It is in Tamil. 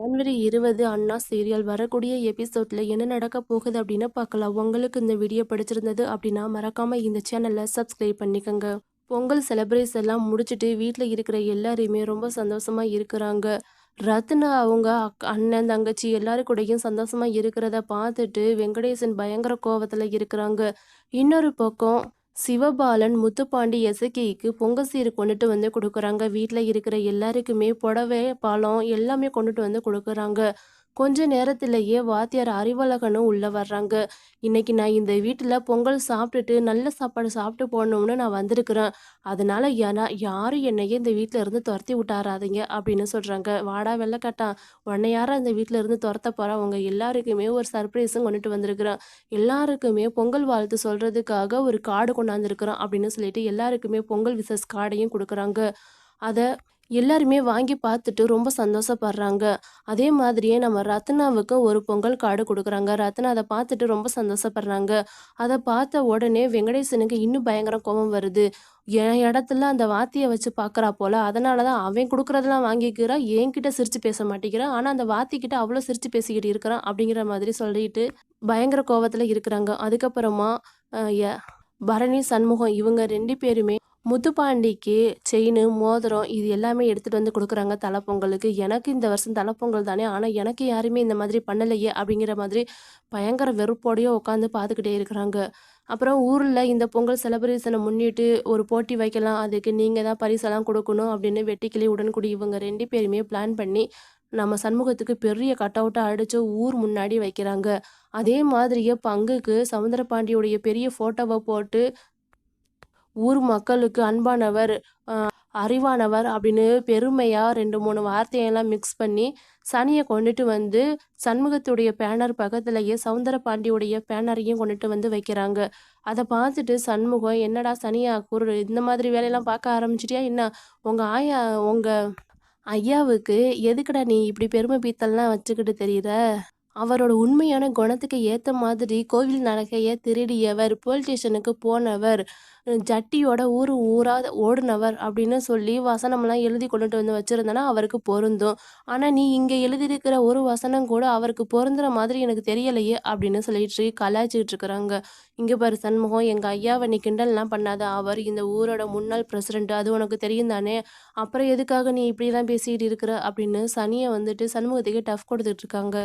ஜனவரி இருபது அண்ணா சீரியல் வரக்கூடிய எபிசோட்ல என்ன நடக்க போகுது அப்படின்னு பார்க்கலாம். உங்களுக்கு இந்த வீடியோ பிடிச்சிருந்தது அப்படின்னா மறக்காம இந்த சேனலை சப்ஸ்கிரைப் பண்ணிக்கோங்க. பொங்கல் செலிப்ரேஸ் எல்லாம் முடிச்சுட்டு வீட்டில் இருக்கிற எல்லாரையுமே ரொம்ப சந்தோஷமா இருக்கிறாங்க. ரத்னா அவங்க அக் அண்ணன் தங்கச்சி எல்லாரு கூடயும் சந்தோஷமா இருக்கிறத பார்த்துட்டு வெங்கடேசன் பயங்கர கோவத்தில் இருக்கிறாங்க. இன்னொரு பக்கம் சிவபாலன் முத்துப்பாண்டி எசக்கிக்கு பொங்கல் சீர் கொண்டுட்டு வந்து கொடுக்குறாங்க. வீட்டில் இருக்கிற எல்லாருக்குமே புடவை பழம் எல்லாமே கொண்டுட்டு வந்து கொடுக்குறாங்க. கொஞ்ச நேரத்திலேயே வாத்தியார் அறிவழகனும் உள்ளே வர்றாங்க. இன்னைக்கு நான் இந்த வீட்டில் பொங்கல் சாப்பிட்டுட்டு நல்ல சாப்பாடு சாப்பிட்டு போகணும்னு நான் வந்திருக்கிறேன். அதனால ஏன்னா யாரும் என்னையே இந்த வீட்டில் இருந்து துரத்தி விட்டாராதீங்க அப்படின்னு சொல்கிறாங்க வாடா வெள்ளக்கட்டான். உன்னை யாரும் இந்த வீட்டில் இருந்து துரத்த போறா? உங்க எல்லாருக்குமே ஒரு சர்ப்ரைஸும் கொண்டுட்டு வந்திருக்கிறேன். எல்லாருக்குமே பொங்கல் வாழ்த்து சொல்கிறதுக்காக ஒரு கார்டு கொண்டாந்துருக்குறோம் அப்படின்னு சொல்லிட்டு எல்லாருக்குமே பொங்கல் விசஸ் கார்டையும் கொடுக்குறாங்க. அதை எல்லாருமே வாங்கி பார்த்துட்டு ரொம்ப சந்தோஷப்படுறாங்க. அதே மாதிரியே நம்ம ரத்னாவுக்கு ஒரு பொங்கல் கார்டு கொடுக்குறாங்க. ரத்னா அதை பார்த்துட்டு ரொம்ப சந்தோஷப்படுறாங்க. அதை பார்த்த உடனே வெங்கடேசனுக்கு இன்னும் பயங்கர கோபம் வருது. என் இடத்துல அந்த வாத்தியை வச்சு பார்க்குறா போல். அதனால தான் அவன் கொடுக்குறதெல்லாம் வாங்கிக்கிறா என்கிட்ட சிரித்து பேச மாட்டேங்கிறான் ஆனால் அந்த வாத்திக்கிட்ட அவ்வளோ சிரித்து பேசிக்கிட்டு இருக்கிறான் அப்படிங்கிற மாதிரி சொல்லிட்டு பயங்கர கோவத்தில் இருக்கிறாங்க. அதுக்கப்புறமா பரணி சண்முகம் இவங்க ரெண்டு பேருமே முத்துப்பாண்டிக்கு செயின் மோதிரம் இது எல்லாமே எடுத்துகிட்டு வந்து கொடுக்குறாங்க தலைப்பொங்கலுக்கு. எனக்கு இந்த வருஷம் தலைப்பொங்கல் தானே ஆனால் எனக்கு யாருமே இந்த மாதிரி பண்ணலையே அப்படிங்கிற மாதிரி பயங்கர வெறுப்போடையே உட்காந்து பார்த்துக்கிட்டே இருக்கிறாங்க. அப்புறம் ஊரில் இந்த பொங்கல் செலிப்ரேஷனை முன்னிட்டு ஒரு போட்டி வைக்கலாம் அதுக்கு நீங்கள் தான் பரிசெல்லாம் கொடுக்கணும் அப்படின்னு வெட்டிக்கிளி உடன்குடி இவங்க ரெண்டு பேருமே பிளான் பண்ணி நம்ம சண்முகத்துக்கு பெரிய கட் அவுட்டாக அடித்து ஊர் முன்னாடி வைக்கிறாங்க. அதே மாதிரியே பங்குக்கு சமுத்திரபாண்டியுடைய பெரிய ஃபோட்டோவை போட்டு ஊர் மக்களுக்கு அன்பானவர் அறிவானவர் அப்படின்னு பெருமையாக ரெண்டு மூணு வார்த்தையெல்லாம் மிக்ஸ் பண்ணி சனியை கொண்டுட்டு வந்து சண்முகத்துடைய பேனர் பக்கத்துலேயே சவுந்தர பாண்டியுடைய பேனரையும் கொண்டுட்டு வந்து வைக்கிறாங்க. அதை பார்த்துட்டு சண்முகம் என்னடா சனியா குரு இந்த மாதிரி வேலையெல்லாம் பார்க்க ஆரம்பிச்சிட்டியா? என்ன? உங்கள் ஆயா உங்கள் ஐயாவுக்கு எதுக்குடா நீ இப்படி பெருமை பீத்தல்லாம் வச்சுக்கிட்டு தெரியுற? அவரோட உண்மையான குணத்துக்கு ஏற்ற மாதிரி கோவில் நகையை திருடியவர் போலீஸ் ஸ்டேஷனுக்கு போனவர் ஜட்டியோட ஊர் ஊராக ஓடுனவர் அப்படின்னு சொல்லி வசனம்லாம் எழுதி கொண்டுட்டு வந்து வச்சுருந்தேன்னா அவருக்கு பொருந்தும். ஆனால் நீ இங்கே எழுதியிருக்கிற ஒரு வசனம் கூட அவருக்கு பொருந்துற மாதிரி எனக்கு தெரியலையே அப்படின்னு சொல்லிட்டு கலாய்ச்சிக்கிட்டு இருக்கிறாங்க. இங்கே பாரு சண்முகம் எங்கள் ஐயாவை நீ கிண்டல்லாம் பண்ணாத. அவர் இந்த ஊரோட முன்னாள் பிரசிடென்ட் அது உனக்கு தெரியும் தானே? அப்புறம் எதுக்காக நீ இப்படிலாம் பேசிகிட்டு இருக்கிற அப்படின்னு சனியை வந்துட்டு சண்முகத்துக்கு டஃப் கொடுத்துட்டு இருக்காங்க.